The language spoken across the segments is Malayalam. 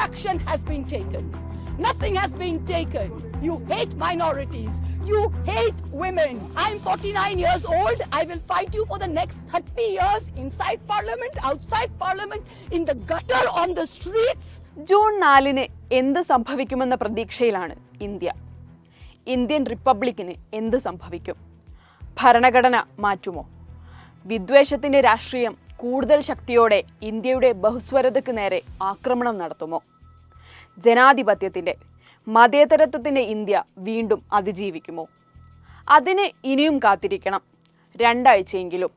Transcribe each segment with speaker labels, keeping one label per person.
Speaker 1: action has been taken. Nothing has been taken. You hate minorities. You hate women. I'm 49 years old. I will fight you for the next 30 years inside parliament, outside parliament, in the gutter, on the streets.
Speaker 2: June നാലിന് എന്ത് സംഭവിക്കുമെന്ന പ്രതീക്ഷയിലാണ് ഇന്ത്യ ഇന്ത്യൻ റിപ്പബ്ലിക്കിന് എന്ത് സംഭവിക്കും ഭരണഘടന മാറ്റുമോ വിദ്വേഷത്തിന്റെ രാഷ്ട്രീയം കൂടുതൽ ശക്തിയോടെ ഇന്ത്യയുടെ ബഹുസ്വരതയ്ക്ക് നേരെ ആക്രമണം നടത്തുമോ? ജനാധിപത്യത്തിന്റെ മതേതരത്വത്തിന്റെ ഇന്ത്യ വീണ്ടും അതിജീവിക്കുമോ? അതിന് ഇനിയും കാത്തിരിക്കണം രണ്ടാഴ്ചയെങ്കിലും.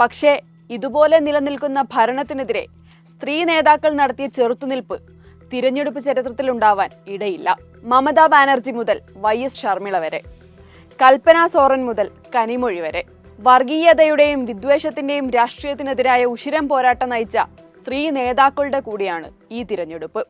Speaker 2: പക്ഷേ ഇതുപോലെ നിലനിൽക്കുന്ന ഭരണത്തിനെതിരെ സ്ത്രീ നേതാക്കൾ നടത്തിയ ചെറുത്തുനിൽപ്പ് തിരഞ്ഞെടുപ്പ് ചരിത്രത്തിലുണ്ടാവാൻ ഇടയില്ല. മമതാ ബാനർജി മുതൽ വൈ എസ് ഷർമിള വരെ കൽപ്പന സോറൻ മുതൽ കനിമൊഴി വരെ. വർഗീയതയുടെയും വിദ്വേഷത്തിന്റെയും രാഷ്ട്രീയത്തിനെതിരായ ഉശിരം പോരാട്ടം നയിച്ച സ്ത്രീ നേതാക്കളുടെ കൂടിയാണ് ഈ തിരഞ്ഞെടുപ്പ്.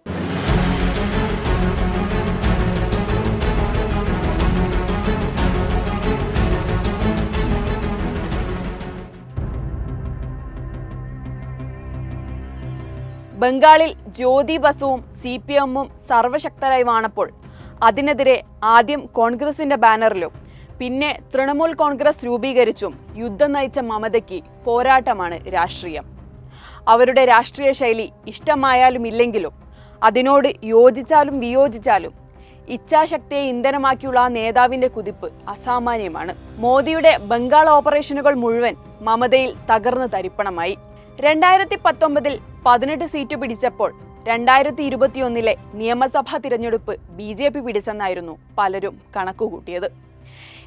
Speaker 2: ബംഗാളിൽ ജ്യോതി ബസുവും സി പി എമ്മും സർവശക്തരായി വാണപ്പോൾ അതിനെതിരെ ആദ്യം കോൺഗ്രസിന്റെ ബാനറിലും പിന്നെ തൃണമൂൽ കോൺഗ്രസ് രൂപീകരിച്ചും യുദ്ധം നയിച്ച മമതയ്ക്ക് പോരാട്ടമാണ് രാഷ്ട്രീയം. അവരുടെ രാഷ്ട്രീയ ശൈലി ഇഷ്ടമായാലും ഇല്ലെങ്കിലും അതിനോട് യോജിച്ചാലും വിയോജിച്ചാലും ഇച്ഛാശക്തിയെ ഇന്ധനമാക്കിയുള്ള ആ നേതാവിന്റെ കുതിപ്പ് അസാമാന്യമാണ്. മോദിയുടെ ബംഗാൾ ഓപ്പറേഷനുകൾ മുഴുവൻ മമതയിൽ തകർന്നു തരിപ്പണമായി. രണ്ടായിരത്തി പത്തൊമ്പതിൽ പതിനെട്ട് സീറ്റ് പിടിച്ചപ്പോൾ രണ്ടായിരത്തി ഇരുപത്തിയൊന്നിലെ നിയമസഭാ തിരഞ്ഞെടുപ്പ് ബി ജെ പി പിടിച്ചെന്നായിരുന്നു പലരും കണക്കുകൂട്ടിയത്.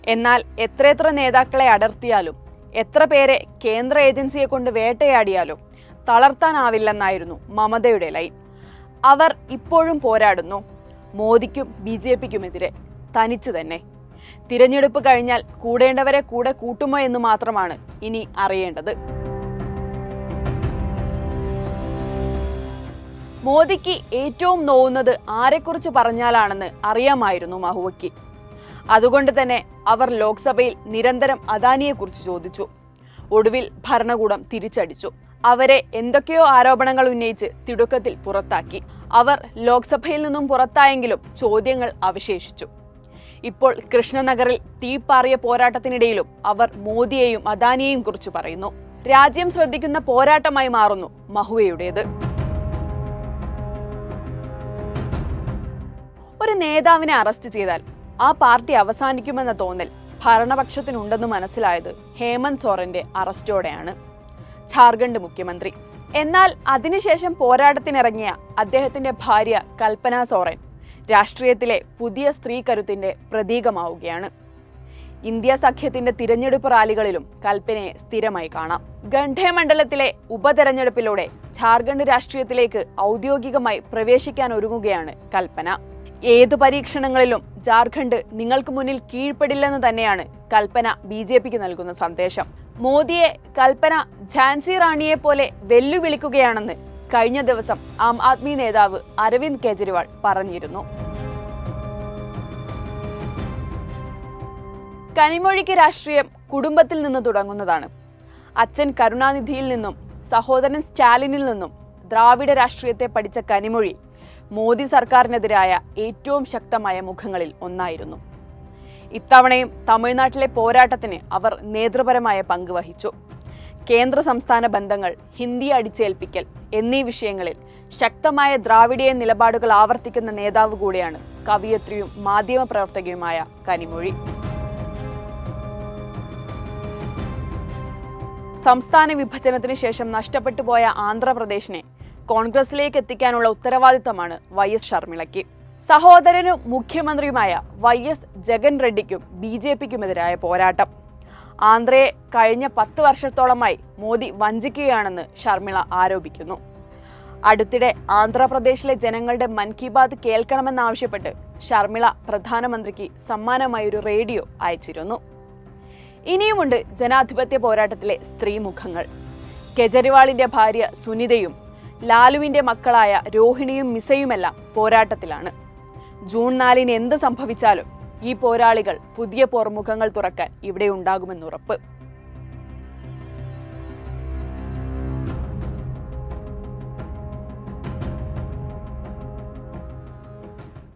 Speaker 2: എന്നാൽ എത്രയെത്ര നേതാക്കളെ അടർത്തിയാലും എത്ര പേരെ കേന്ദ്ര ഏജൻസിയെ കൊണ്ട് വേട്ടയാടിയാലും തളർത്താനാവില്ലെന്നായിരുന്നു മമതയുടെ ലൈൻ. അവർ ഇപ്പോഴും പോരാടുന്നു. മോദിക്കും ബി ജെ പിക്കുമെതിരെ തനിച്ചു തന്നെ. തിരഞ്ഞെടുപ്പ് കഴിഞ്ഞാൽ കൂടേണ്ടവരെ കൂടെ കൂട്ടുമോ എന്ന് മാത്രമാണ് ഇനി അറിയേണ്ടത്. മോദിക്ക് ഏറ്റവും നോവുന്നത് ആരെക്കുറിച്ച് പറഞ്ഞാലാണെന്ന് അറിയാമായിരുന്നു മഹുവയ്ക്ക്. അതുകൊണ്ട് തന്നെ അവർ ലോക്സഭയിൽ നിരന്തരം അദാനിയെക്കുറിച്ച് ചോദിച്ചു. ഒടുവിൽ ഭരണകൂടം തിരിച്ചടിച്ചു. അവരെ എന്തൊക്കെയോ ആരോപണങ്ങൾ ഉന്നയിച്ച് തിടുക്കത്തിൽ പുറത്താക്കി. അവർ ലോക്സഭയിൽ നിന്നും പുറത്തായെങ്കിലും ചോദ്യങ്ങൾ അവശേഷിച്ചു. ഇപ്പോൾ കൃഷ്ണനഗറിൽ തീപ്പാറിയ പോരാട്ടത്തിനിടയിലും അവർ മോദിയെയും അദാനിയെയും കുറിച്ച് പറയുന്നു. രാജ്യം ശ്രദ്ധിക്കുന്ന പോരാട്ടമായി മാറുന്നു മഹുവയുടേത്. ഒരു നേതാവിനെ അറസ്റ്റ് ചെയ്താൽ ആ പാർട്ടി അവസാനിക്കുമെന്ന തോന്നൽ ഭരണപക്ഷത്തിനുണ്ടെന്ന് മനസ്സിലായത് ഹേമന്ത് സോറന്റെ അറസ്റ്റോടെയാണ്. ഝാർഖണ്ഡ് മുഖ്യമന്ത്രി. എന്നാൽ അതിനുശേഷം പോരാട്ടത്തിനിറങ്ങിയ അദ്ദേഹത്തിന്റെ ഭാര്യ കൽപ്പന സോറൻ രാഷ്ട്രീയത്തിലെ പുതിയ സ്ത്രീ കരുത്തിന്റെ പ്രതീകമാവുകയാണ്. ഇന്ത്യ സഖ്യത്തിന്റെ തിരഞ്ഞെടുപ്പ് റാലികളിലും കൽപ്പനയെ സ്ഥിരമായി കാണാം. ഗണ്ഠേ മണ്ഡലത്തിലെ ഉപതെരഞ്ഞെടുപ്പിലൂടെ ഝാർഖണ്ഡ് രാഷ്ട്രീയത്തിലേക്ക് ഔദ്യോഗികമായി പ്രവേശിക്കാൻ ഒരുങ്ങുകയാണ് കൽപ്പന ഏതു പരീക്ഷണങ്ങളിലും ജാർഖണ്ഡ് നിങ്ങൾക്ക് മുന്നിൽ കീഴ്പ്പെടില്ലെന്ന് തന്നെയാണ് കൽപ്പന ബി ജെ പിക്ക് നൽകുന്ന സന്ദേശം. മോദിയെ കൽപ്പന ഝാൻസി റാണിയെ പോലെ വെല്ലുവിളിക്കുകയാണെന്ന് കഴിഞ്ഞ ദിവസം ആം ആദ്മി നേതാവ് അരവിന്ദ് കെജ്രിവാൾ പറഞ്ഞിരുന്നു. കനിമൊഴിക്ക് രാഷ്ട്രീയം കുടുംബത്തിൽ നിന്ന് തുടങ്ങുന്നതാണ്. അച്ഛൻ കരുണാനിധിയിൽ നിന്നും സഹോദരൻ സ്റ്റാലിനിൽ നിന്നും ദ്രാവിഡ രാഷ്ട്രീയത്തെ പഠിച്ച കനിമൊഴി മോദി സർക്കാരിനെതിരായ ഏറ്റവും ശക്തമായ മുഖങ്ങളിൽ ഒന്നായിരുന്നു. ഇത്തവണയും തമിഴ്നാട്ടിലെ പോരാട്ടത്തിന് അവർ നേതൃപരമായ പങ്ക് വഹിച്ചു. കേന്ദ്ര സംസ്ഥാന ബന്ധങ്ങൾ ഹിന്ദി അടിച്ചേൽപ്പിക്കൽ എന്നീ വിഷയങ്ങളിൽ ശക്തമായ ദ്രാവിഡിയ നിലപാടുകൾ ആവർത്തിക്കുന്ന നേതാവ് കൂടിയാണ് കവിയത്രിയും മാധ്യമപ്രവർത്തകയുമായ കനിമൊഴി. സംസ്ഥാന വിഭജനത്തിന് ശേഷം നഷ്ടപ്പെട്ടു പോയ ആന്ധ്രാപ്രദേശിനെ കോൺഗ്രസിലേക്ക് എത്തിക്കാനുള്ള ഉത്തരവാദിത്തമാണ് വൈ എസ് ഷർമിളയ്ക്ക് സഹോദരനും മുഖ്യമന്ത്രിയുമായ വൈ എസ് ജഗൻ റെഡ്ഡിക്കും ബി ജെ പിക്കുമെതിരായ പോരാട്ടം. ആന്ധ്രയെ കഴിഞ്ഞ പത്ത് വർഷത്തോളമായി മോദി വഞ്ചിക്കുകയാണെന്ന് ഷർമിള ആരോപിക്കുന്നു. അടുത്തിടെ ആന്ധ്രാപ്രദേശിലെ ജനങ്ങളുടെ മൻ കി ബാത് കേൾക്കണമെന്നാവശ്യപ്പെട്ട് ഷർമിള പ്രധാനമന്ത്രിക്ക് സമ്മാനമായി ഒരു റേഡിയോ അയച്ചിരുന്നു. ഇനിയുമുണ്ട് ജനാധിപത്യ പോരാട്ടത്തിലെ സ്ത്രീമുഖങ്ങൾ. കെജ്രിവാളിന്റെ ഭാര്യ സുനിതയും ലാലുവിന്റെ മക്കളായ രോഹിണിയും മിസയുമെല്ലാം പോരാട്ടത്തിലാണ്. ജൂൺ നാലിന് എന്ത് സംഭവിച്ചാലും ഈ പോരാളികൾ പുതിയ പോർമുഖങ്ങൾ തുറക്കാൻ ഇവിടെ ഉണ്ടാകുമെന്നുറപ്പ്.